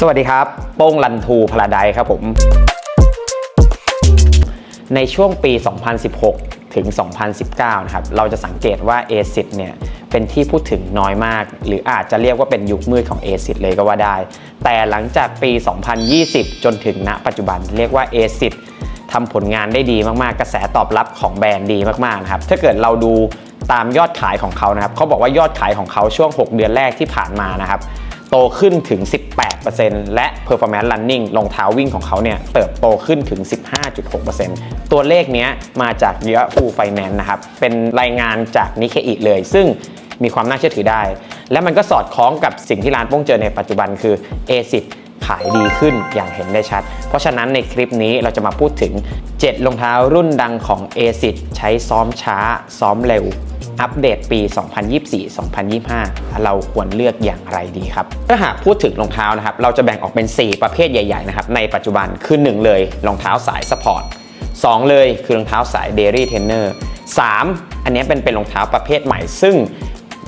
สวัสดีครับ โป้งลันทูพลาไดครับผม ในช่วงปี 2016 ถึง 2019 นะครับ เราจะสังเกตว่า ASIC เนี่ย เป็นที่พูดถึงน้อยมาก หรืออาจจะเรียกว่าเป็นยุคมืดของ ASIC เลยก็ว่าได้ แต่หลังจากปี 2020 จนถึงณ ปัจจุบันเรียกว่า ASIC ทำผลงานได้ดีมากๆ กระแสตอบรับของแบรนด์ดีมากๆนะครับ ถ้าเกิดเราดูตามยอดขายของเขานะครับ เขาบอกว่ายอดขายของเขาช่วง 6 เดือนแรกที่ผ่านมานะครับ โตขึ้นถึง 18%และ performance running รองเท้าวิ่งของเขาเนี่ยเติบโตขึ้นถึง 15.6%ตัวเลขนี้มาจาก Yahoo Finance นะครับ เป็นรายงานจากนิเคอิเลย ซึ่งมีความน่าเชื่อถือได้ และมันก็สอดคล้องกับสิ่งที่ร้านโป้งเจอในปัจจุบันคือ ASIC ขายดีขึ้นอย่างเห็นได้ชัด เพราะฉะนั้นในคลิปนี้เราจะมาพูดถึง 7 รองเท้ารุ่นดังของ ASIC ใช้ซ้อมช้า ซ้อมเร็ว อัปเดตปี 2024-2025 เราควรเลือกอย่างไรดีครับ ถ้าหากพูดถึงรองเท้านะครับ เราจะแบ่งออกเป็น 4 ประเภทใหญ่ๆนะครับ ในปัจจุบันคือ 1 เลยรองเท้าสายสปอร์ต2เลยคือรองเท้าสายเดลี่เทนเนอร์3อันนี้เป็นเป็นรองเท้าประเภทใหม่ ซึ่ง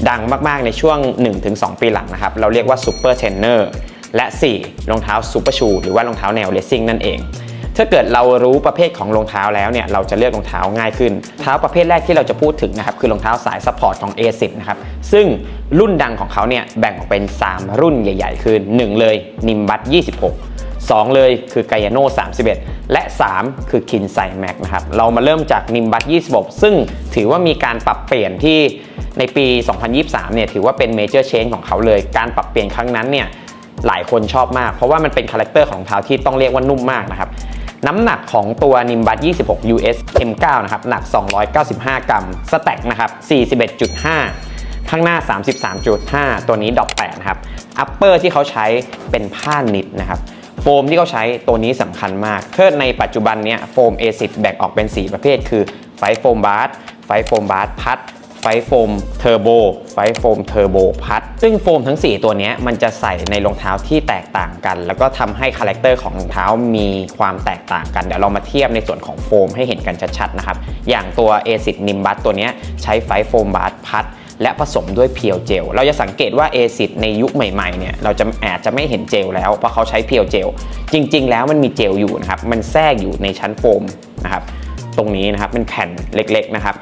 ดังมากๆในช่วง 1-2 ปีหลังนะครับ เราเรียกว่าซูเปอร์เทนเนอร์และ 4 รองเท้าซูเปอร์ชูหรือว่ารองเท้าแนวเลสซิ่งนั่นเอง ถ้าเกิดเรารู้ประเภทของรองเท้าแล้วเนี่ยเราจะเลือกรองเท้าง่ายขึ้น เท้าประเภทแรกที่เราจะพูดถึงนะครับคือรองเท้าสายซัพพอร์ตของ A10 นะครับซึ่งรุ่นดังของเขาเนี่ยแบ่งออกเป็น 3 รุ่นใหญ่ ๆ คือ 1 เลยนิมบัต26 2 เลยคือไกโน31 และ 3 คือคินไซแม็กนะครับ เรามาเริ่มจากนิมบัต26 ซึ่งถือว่ามีการปรับเปลี่ยนที่ในปี 2023 เนี่ยถือว่าเป็นเมเจอร์เชนของเขาเลย การปรับเปลี่ยนครั้งนั้นเนี่ยหลายคนชอบมาก เพราะว่ามันเป็นคาแรคเตอร์ของรองเท้าที่ต้องเรียกว่านุ่มมากนะครับ น้ำหนักของตัว Nimbus 26 US M9 นะครับหนัก 295 กรัมสแต็กนะครับ41.5 ข้างหน้า 33.5 ตัวนี้ดอก8นะครับอัปเปอร์ที่เขาใช้เป็นผ้านิดนะครับโฟมที่เขาใช้ตัวนี้สำคัญมากเพื่อในปัจจุบันเนี้ยโฟม A10 แบ่งออกเป็น 4 ประเภท คือไฟโฟมบาร์ไฟโฟมบาร์พัด ไฟโฟมเทอร์โบไฟโฟมเทอร์โบพัดซึ่งโฟมทั้ง 4 ตัวนี้มันจะใส่ในรองเท้าที่แตกต่างกัน แล้วก็ทำให้คาแรคเตอร์ของรองเท้ามีความแตกต่างกัน เดี๋ยวเรามาเทียบในส่วนของโฟมให้เห็นกันชัดๆนะครับ อย่างตัว A10 Nimbus ตัวนี้ใช้ไฟโฟมบาร์พัดและผสมด้วยเพียวเจล เราจะสังเกตว่า A10 ในยุคใหม่ๆเนี่ยเราจะอาจจะไม่เห็นเจลแล้วเพราะเขาใช้เพียวเจล จริง ๆ แล้วมันมีเจลอยู่นะครับ มันแทรกอยู่ในชั้นโฟมนะครับ ตรงนี้นะครับเป็นแผ่นเล็กๆนะครับ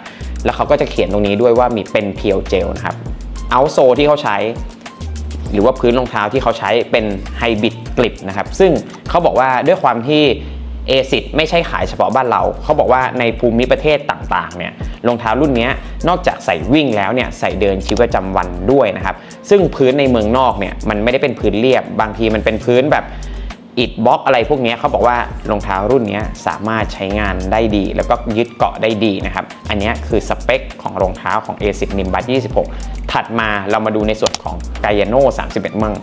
แล้วเขาก็จะเขียนตรงนี้ด้วยว่ามีเป็นเพียวเจลนะครับเอาโซที่เขาใช้ หรือว่าพื้นรองเท้าที่เขาใช้เป็นไฮบริดกลิปนะครับ ซึ่งเขาบอกว่าด้วยความที่ a อซิไม่ใช่ขายเฉพาะบ้านเรา เขาบอกว่าในภูมิประเทศต่างๆเนี่ยรองเท้ารุ่นนี้นอกจากใส่วิ่งแล้วเนี่ยใส่เดินชีวิตประจำวันด้วยนะครับ ซึ่งพื้นในเมืองนอกเนี่ยมันไม่ได้เป็นพื้นเรียบ บางทีมันเป็นพื้นแบบ อิฐบล็อกอะไรพวกนี้เขาบอกว่ารองเท้ารุ่นนี้สามารถใช้งานได้ดี แล้วก็ยึดเกาะได้ดีนะครับ อันนี้คือสเปคของรองเท้าของ A10 Nimbus 26 ถัดมาเรามาดูในส่วนของ g a i a n o 31 มั่ง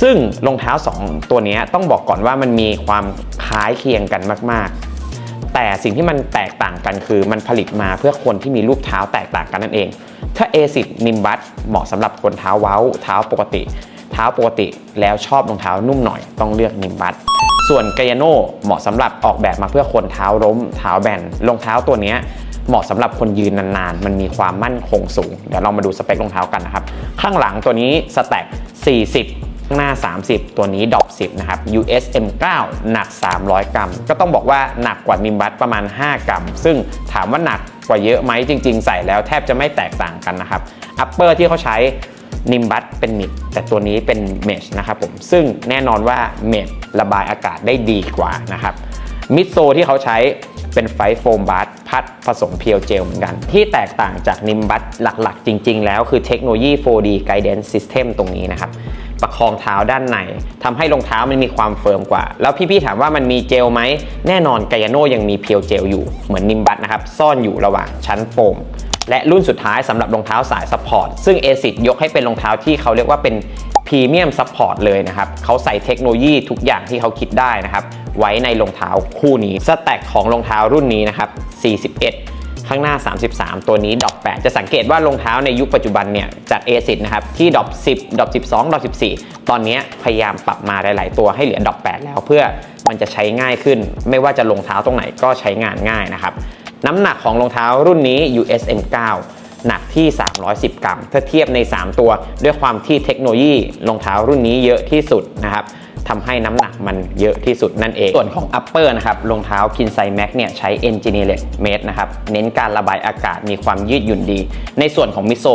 ซึ่งรองเท้า 2 ตัวนี้ต้องบอกก่อนว่ามันมีความคล้ายเคียงกันมาก ๆ แต่สิ่งที่มันแตกต่างกันคือมันผลิตมาเพื่อคนที่มีรูปเท้าแตกต่างกันนั่นเอง ถ้า A10 Nimbus เหมาะสำหรับคนเท้าเว้าเท้าปกติ เท้าปกติแล้วชอบรองเท้านุ่มหน่อยต้องเลือก Nimbus ส่วน g a i a n o เหมาะสำหรับออกแบบมาเพื่อคนเท้าล้มเท้าแบนรองเท้าตัวนี้เหมาะสำหรับคนยืนนานๆ มันมีความมั่นคงสูง เดี๋ยวเรามาดูสเปครองเท้ากันนะครับ ข้างหลังตัวนี้สแต็ก40ข้างหน้า 30 ตัวนี้ดอก10 นะครับ US M9 หนัก 300 กรัม ก็ต้องบอกว่าหนักกว่านิมบัสประมาณ 5 กรัม ซึ่งถามว่าหนักกว่าเยอะไหมจริง ๆ ใส่แล้วแทบจะไม่แตกต่างกันนะครับ อัปเปอร์ที่เขาใช้ นิมบัสเป็นมิดแต่ตัวนี้เป็นเมชนะครับผมซึ่งแน่นอนว่าเมชระบายอากาศได้ดีกว่านะครับมิดโซที่เขาใช้เป็นไฟโฟมบัสพัดผสมเพียวเจลเหมือนกัน ที่แตกต่างจากนิมบัสหลักๆ จริง ๆ แล้วคือเทคโนโลยี 4D Guidance System ตรงนี้นะครับประคองเท้าด้านในทำให้รองเท้ามันมีความเฟิร์มกว่า แล้วพี่ๆถามว่ามันมีเจลไหม แน่นอนไกยาโนยังมีเพียวเจลอยู่เหมือนนิมบัสนะครับ ซ่อนอยู่ระหว่างชั้นโฟม และรุ่นสุดท้ายสำหรับรองเท้าสายซัพพอร์ตซึ่ง ASIC ยกให้เป็นรองเท้าที่เขาเรียกว่าเป็นพรีเมียมซัพพอร์ตเลยนะครับเขาใส่เทคโนโลยีทุกอย่างที่เขาคิดได้นะครับ ไว้ในรองเท้าคู่นี้สแต็กของรองเท้ารุ่นนี้นะครับ 41 ข้างหน้า 33 ตัวนี้ดอก8จะสังเกตว่ารองเท้าในยุคปัจจุบันเนี่ยจาก A10 นะครับที่ดอก10ดอก12ดอก14 ตอนนี้พยายามปรับมาหลาย ๆ ตัวให้เหลือดอก8แล้วเพื่อมันจะใช้ง่ายขึ้น ไม่ว่าจะรองเท้าตรงไหนก็ใช้งานง่ายนะครับ น้ำหนักของรองเท้ารุ่นนี้ USM 9 หนักที่ 310 กรัม ถ้าเทียบใน 3 ตัว ด้วยความที่เทคโนโลยีรองเท้ารุ่นนี้เยอะที่สุดนะครับ ทำให้น้ำหนักมันเยอะที่สุดนั่นเอง ส่วนของ upper นะครับรองเท้า Kinsai Max เนี่ยใช้ engineered made นะครับเน้นการระบายอากาศมีความยืดหยุ่นดี ในส่วนของมิโซ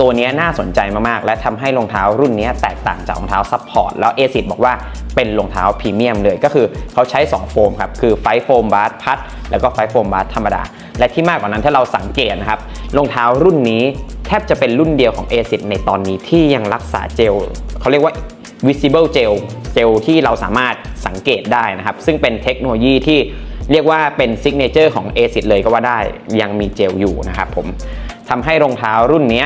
ตัวนี้น่าสนใจมากๆ และทำให้รองเท้ารุ่นนี้แตกต่างจากรองเท้าซัพพอร์ตแล้วเอซิบอกว่าเป็นรองเท้าพรีเมียมเลยก็คือเขาใช้ 2 โฟมครับ คือไฟโฟมบาร์พัดแล้วก็ไฟโฟมบาร์ธรรมดา และที่มากกว่านั้นถ้าเราสังเกตนะครับรองเท้ารุ่นนี้แทบจะเป็นรุ่นเดียวของ a อในตอนนี้ที่ยังรักษาเจลเขาเรียกว่า visible gel ลที่เราสามารถสังเกตได้นะครับ ซึ่งเป็นเทคโนโลยีที่เรียกว่าเป็นซิกเนเจอร์ของ a อซิเลยก็ว่าได้ยังมีเจลอยู่นะครับผมทำให้รองเท้ารุ่นนี้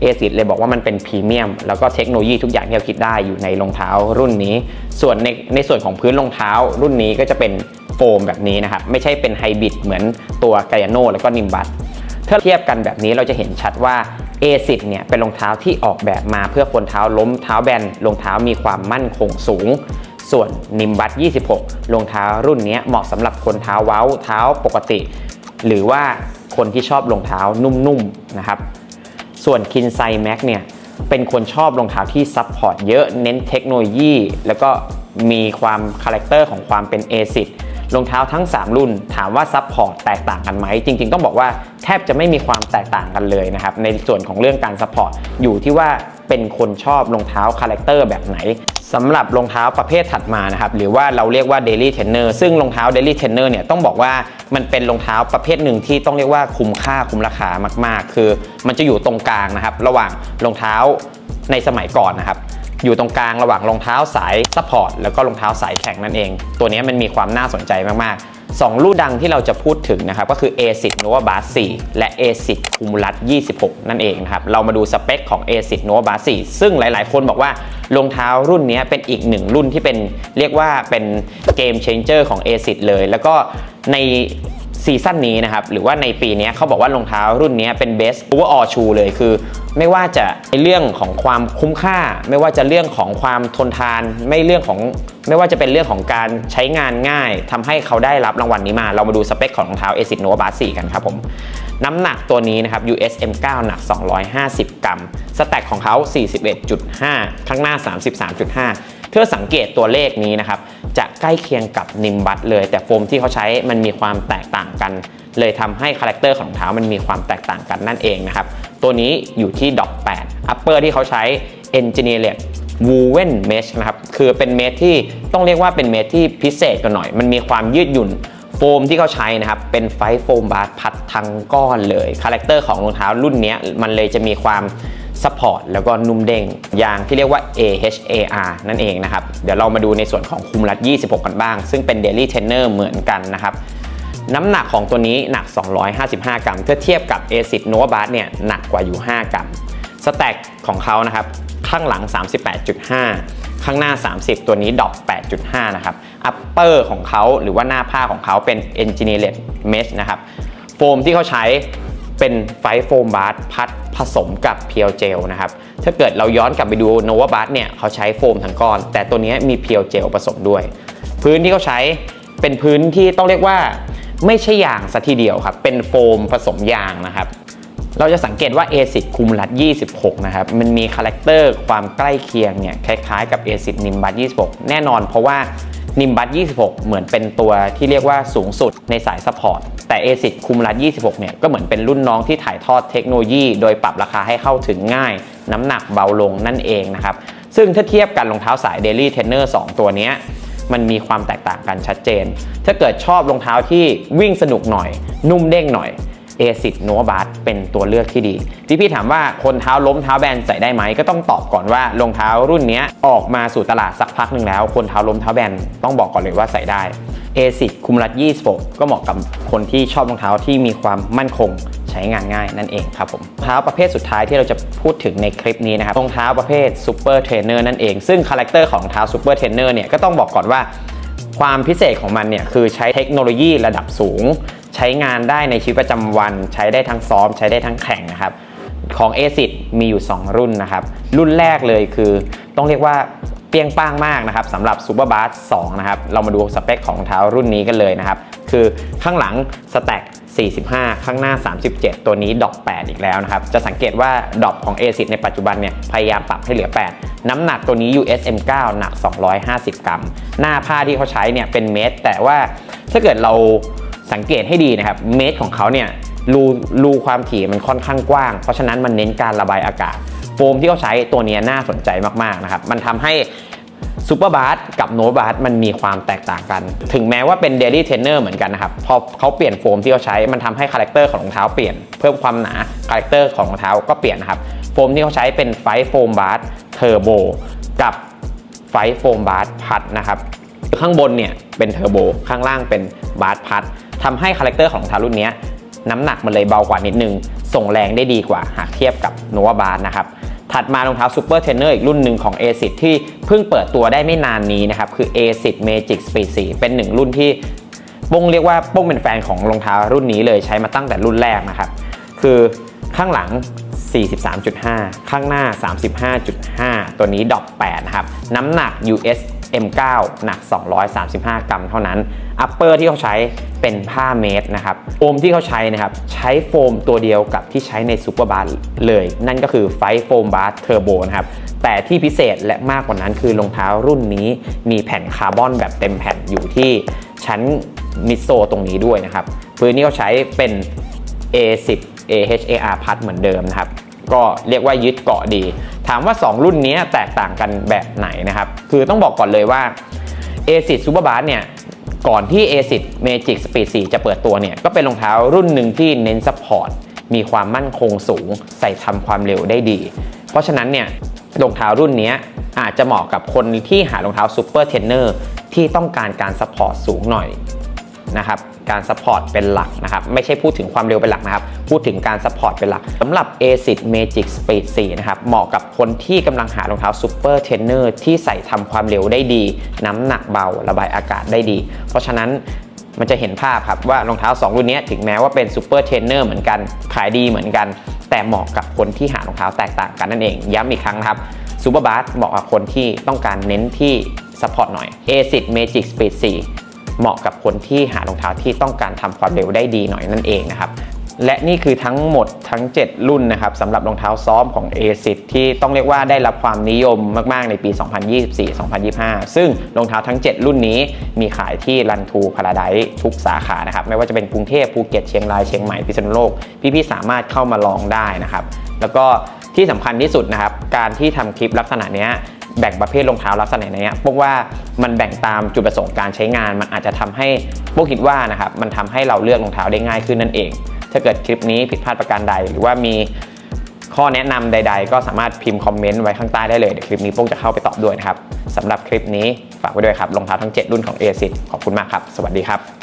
เอซิเลยบอกว่ามันเป็นพรีเมียมแล้วก็เทคโนโลยีทุกอย่างที่เราคิดได้อยู่ในรองเท้ารุ่นนี้ ส่วนในในส่วนของพื้นรองเท้ารุ่นนี้ก็จะเป็นโฟมแบบนี้นะครับ ไม่ใช่เป็นไฮบริดเหมือนตัวไกอาโนแล้วก็นิมบัสถ้าเทียบกันแบบนี้เราจะเห็นชัดว่า A10 เนี่ยเป็นรองเท้าที่ออกแบบมาเพื่อคนเท้าล้มเท้าแบนรองเท้ามีความมั่นคงสูง ส่วนนิมบัต26รองเท้ารุ่นนี้เหมาะสำหรับคนเท้าเว้าเท้าปกติ หรือว่าคนที่ชอบรองเท้านุ่มๆนะครับ ส่วนคินไซแม็กเนี่ยเป็นคนชอบรองเท้าที่ซับพอร์ตเยอะเน้นเทคโนโลยี แล้วก็มีความคาแรคเตอร์ของความเป็น a อ รองเท้าทั้ง 3 รุ่น ถามว่าซับพอร์ตแตกต่างกันไหม จริง ๆ ต้องบอกว่าแทบจะไม่มีความแตกต่างกันเลยนะครับ ในส่วนของเรื่องการซัพพอร์ตอยู่ที่ว่าเป็นคนชอบรองเท้าคาแรคเตอร์แบบไหนสำหรับรองเท้าประเภทถัดมานะครับหรือว่าเราเรียกว่า Daily Trainer ซึ่งรองเท้า Daily Trainer เนี่ยต้องบอกว่ามันเป็นรองเท้าประเภทหนึ่งที่ต้องเรียกว่าคุ้มค่าคุ้มราคามาก ๆ คือ มันจะอยู่ตรงกลางนะครับระหว่างรองเท้าในสมัยก่อนนะครับ อยู่ตรงกลางระหว่างรองเท้าสายซัพพอร์ตแล้วก็รองเท้าสายแข็งนั่นเอง ตัวนี้มันมีความน่าสนใจมากๆ2รุ่นดังที่เราจะพูดถึงนะครับ ก็คือ ASIC Nova Bar 4และ ASIC Cumulat 26 นั่นเองนะครับ เรามาดูสเปคของ ASIC Nova Bar 4ซึ่งหลายๆ คนบอกว่ารองเท้ารุ่นนี้เป็นอีกหนึ่งรุ่นที่เป็นเรียกว่าเป็นเกม changer ของ ASIC เลย แล้วก็ใน ซีซั่นนี้นะครับ หรือว่าในปีนี้เขาบอกว่ารองเท้ารุ่นนี้เป็น best overall shoe เลยคือ ไม่ว่าจะในเรื่องของความคุ้มค่า ไม่ว่าจะเรื่องของความทนทาน ไม่เรื่องของไม่ว่าจะเป็นเรื่องของการใช้งานง่ายทำให้เขาได้รับรางวัลนี้มา เรามาดูสเปคของรองเท้า ASIC Nova Bar 4กันครับผม น้ำหนักตัวนี้นะครับ USM 9 หนัก 250 กรัม สแต็กของเขา 41.5 ข้างหน้า 33.5 เพื่อสังเกตตัวเลขนี้นะครับ จะใกล้เคียงกับนิมบัตเลย แต่โฟมที่เขาใช้มันมีความแตกต่างกัน เลยทำให้คาแรคเตอร์ของรองเท้ามันมีความแตกต่างกันนั่นเองนะครับ ตัวนี้อยู่ที่ดอก8 upper ที่เขาใช้ engineered woven mesh นะครับ คือเป็นเมชที่ต้องเรียกว่าเป็นเมชที่พิเศษกันหน่อย มันมีความยืดหยุ่นโฟมที่เขาใช้นะครับ เป็นไฟโฟมบาร์พัดทั้งก้อนเลย คาแรคเตอร์ของรองเท้ารุ่นนี้มันเลยจะมีความ ซัพพอร์ตแล้วก็นุ่มเด้งยางที่เรียกว่า AHAR นั่นเองนะครับ เดี๋ยวเรามาดูในส่วนของคุมรัด 26 กันบ้าง ซึ่งเป็น Daily Trainer เหมือนกันนะครับ น้ำหนักของตัวนี้หนัก 255 กรัมเพื่อเทียบกับ A10 Nova b a s เนี่ยหนักกว่าอยู่ 5 กรัม สแต็กของเขานะครับ ข้างหลัง 38.5 ข้างหน้า 30 ตัวนี้ดอก 8.5 นะครับ อัปเปอร์ของเขาหรือว่าหน้าผ้าของเขาเป็น Engineered Mesh นะครับ โฟมที่เขาใช้ เป็นไฟโฟมบาร์พัดผสมกับเพียวเจลนะครับ ถ้าเกิดเราย้อนกลับไปดู Nova b a s เนี่ยเขาใช้โฟมทั้งก้อน แต่ตัวนี้มีเพียวเจลผสมด้วย พื้นที่เขาใช้เป็นพื้นที่ต้องเรียกว่าไม่ใช่ยางสัทีเดียวครับ เป็นโฟมผสมยางนะครับ เราจะสังเกตว่า A10 คุมรัด 26 นะครับ มันมีคาแรคเตอร์ความใกล้เคียงเนี่ยคล้ายๆกับ A10 นิมบัต26 แน่นอนเพราะว่า นิมบัต26 เหมือนเป็นตัวที่เรียกว่าสูงสุดในสายซัพพอร์ต แต่ A10 คุมรัด26 เนี่ย ก็เหมือนเป็นรุ่นน้องที่ถ่ายทอดเทคโนโลยี โดยปรับราคาให้เข้าถึงง่าย น้ำหนักเบาลงนั่นเองนะครับ ซึ่งถ้าเทียบกันรองเท้าสาย Daily Trainer 2 ตัวนี้มันมีความแตกต่างกันชัดเจน ถ้าเกิดชอบรองเท้าที่วิ่งสนุกหน่อย นุ่มเด้งหน่อย a อซิดโนบาร์เป็นตัวเลือกที่ดี ที่พี่ถามว่าคนเท้าล้มเท้าแบนใส่ได้ไหมก็ต้องตอบก่อนว่ารองเท้ารุ่นนี้ออกมาสู่ตลาดสักพักหนึ่งแล้ว คนเท้าล้มเท้าแบนต้องบอกก่อนเลยว่าใส่ได้ a อซิดคุมรัด26 ก็เหมาะกับคนที่ชอบรองเท้าที่มีความมั่นคงใช้งานง่ายนั่นเองครับผมรองเท้าประเภทสุดท้ายที่เราจะพูดถึงในคลิปนี้นะครับรองเท้าประเภทซูเปอร์เทรนเนอร์นั่นเอง ซึ่งคาแรคเตอร์ของรองเท้าซูเปอร์เทรนเนอร์เนี่ยก็ต้องบอกก่อนว่าความพิเศษของมันเนี่ยคือใช้เทคโนโลยีระดับสูง ใช้งานได้ในชีวิตประจำวัน ใช้ได้ทั้งซ้อม ใช้ได้ทั้งแข่งนะครับของ a อ i c มีอยู่ 2 รุ่นนะครับ รุ่นแรกเลยคือต้องเรียกว่าเปี้ยงป้างมากนะครับสำหรับ Super b a s 2นะครับ เรามาดูสเปคของเท้ารุ่นนี้กันเลยนะครับ คือข้างหลังสแต็ก45 ข้างหน้า 37 ตัวนี้ดอป8อีกแล้วนะครับ จะสังเกตว่าดอปของ a 10ในปัจจุบันเนี่ยพยายามปรับให้เหลือ 8 น้ำหนักตัวนี้ USM 9 หนัก 250 กรัม หน้าผ้าที่เขาใช้เนี่ยเป็นเมตร แต่ว่าถ้าเกิดเรา สังเกตให้ดีนะครับเมตรของเขาเนี่ยรูรูความถี่มันค่อนข้างกว้าง เพราะฉะนั้นมันเน้นการระบายอากาศ โฟมที่เขาใช้ตัวนี้น่าสนใจมากๆนะครับมันทำให้ซูเปอร์บาร์กับโนบาร์มันมีความแตกต่างกัน ถึงแม้ว่าเป็นเดลี่เทนเนอร์เหมือนกันนะครับ พอเขาเปลี่ยนโฟมที่เขาใช้ มันทำให้คาแรคเตอร์ของรองเท้าเปลี่ยน เพิ่มความหนา คาแรคเตอร์ของรองเท้าก็เปลี่ยนนะครับ โฟมที่เขาใช้เป็นไฟโฟมบาร์เทอร์โบกับไฟโฟมบาร์พัดนะครับ ข้างบนเนี่ยเป็นเทอร์โบ ข้างล่างเป็นบาร์พัด ทำให้คาแรคเตอร์ของรองเท้ารุ่นนี้น้ำหนักมันเลยเบากว่านิดนึง ส่งแรงได้ดีกว่าหากเทียบกับโนวาบาร์นะครับ ถัดมารองเท้าซูเปอร์เทรนเนอร์อีกรุ่นหนึ่งของ a อ i c ที่เพิ่งเปิดตัวได้ไม่นานนี้นะครับ คือ a อ i c Magic Speed 4เป็นหนึ่งรุ่นที่ป้งเรียกว่าป้งเป็นแฟนของรองเท้ารุ่นนี้เลยใช้มาตั้งแต่รุ่นแรกนะครับ คือข้างหลัง 43.5 ข้างหน้า 35.5 ตัวนี้ดอป8นะครับ น้ำหนัก US M9 หนัก 235 กรัมเท่านั้น อัปเปอร์ที่เขาใช้เป็นผ้าเมตรนะครับ โฟมที่เขาใช้นะครับ ใช้โฟมตัวเดียวกับที่ใช้ในซูเปอร์บาร์เลย นั่นก็คือไฟโฟมบาร์เทอร์โบนะครับ แต่ที่พิเศษและมากกว่านั้นคือรองเท้ารุ่นนี้มีแผ่นคาร์บอนแบบเต็มแผ่นอยู่ที่ชั้นมิโซตรงนี้ด้วยนะครับ พื้นที่เขาใช้เป็น A10 AHAR พัดเหมือนเดิมนะครับ ก็เรียกว่ายึดเกาะดี ถามว่า 2 รุ่นนี้แตกต่างกันแบบไหนนะครับ คือต้องบอกก่อนเลยว่า A10 Super b a s เนี่ย ก่อนที่ A10 Magic Speed 4 จะเปิดตัวเนี่ย ก็เป็นรองเท้ารุ่นหนึ่งที่เน้นซัพพอร์ต มีความมั่นคงสูง ใส่ทำความเร็วได้ดี เพราะฉะนั้นเนี่ย รองเท้ารุ่นนี้อาจจะเหมาะกับคนที่หารองเท้าซูเปอร์เทรนเนอร์ที่ต้องการการซัพพอร์ตสูงหน่อยนะครับ การซัพพอร์ตเป็นหลักนะครับ ไม่ใช่พูดถึงความเร็วเป็นหลักนะครับ พูดถึงการซัพพอร์ตเป็นหลักสำหรับ ASIC Magic Speed 4 นะครับ เหมาะกับคนที่กำลังหารองเท้า Super Trainer ที่ใส่ทำความเร็วได้ดี น้ำหนักเบาระบายอากาศได้ดี เพราะฉะนั้นมันจะเห็นภาพครับว่ารองเท้า 2 รุ่นนี้ถึงแม้ว่าเป็น Super Trainer เหมือนกัน ขายดีเหมือนกัน แต่เหมาะกับคนที่หารองเท้าแตกต่างกันนั่นเอง ย้ำอีกครั้งนะครับ Super b a s เหมาะกับคนที่ต้องการเน้นที่ซัพพอร์ตหน่อย ASIC Magic Speed 4 เหมาะกับคนที่หารองเท้าที่ต้องการทำความเร็วได้ดีหน่อยนั่นเองนะครับและนี่คือทั้งหมดทั้ง 7 รุ่นนะครับสำหรับรองเท้าซ้อมของ a s i c ที่ต้องเรียกว่าได้รับความนิยมมาก ๆ ในปี 2024-2025 ซึ่งรองเท้าทั้ง 7 รุ่นนี้มีขายที่รันทูพาราไดทุกสาขานะครับ ไม่ว่าจะเป็นกรุงเทพภูเก็ตเชียงรายเชียงใหม่พิษณุโลก พี่ ๆ สามารถเข้ามาลองได้นะครับ แล้วก็ที่สำคัญที่สุดนะครับ การที่ทำคลิปลักษณะเนี้ย แบ่งประเภทรองเท้าลักษณะเนี้ยพวกว่ามันแบ่งตามจุดประสงค์การใช้งาน มันอาจจะทำให้พวกคิดว่านะครับมันทำให้เราเลือกรองเท้าได้ง่ายขึ้นนั่นเอง ถ้าเกิดคลิปนี้ผิดพลาดประการใด หรือว่ามีข้อแนะนำใด ๆ ก็สามารถพิมพ์คอมเมนต์ไว้ข้างใต้ได้เลยเดี๋ยวคลิปนี้พวกจะเข้าไปตอบด้วยนะครับสำหรับคลิปนี้ฝากไว้ด้วยครับรองเท้าทั้ง 7 รุ่นของ a อ i c ขอบคุณมากครับ สวัสดีครับ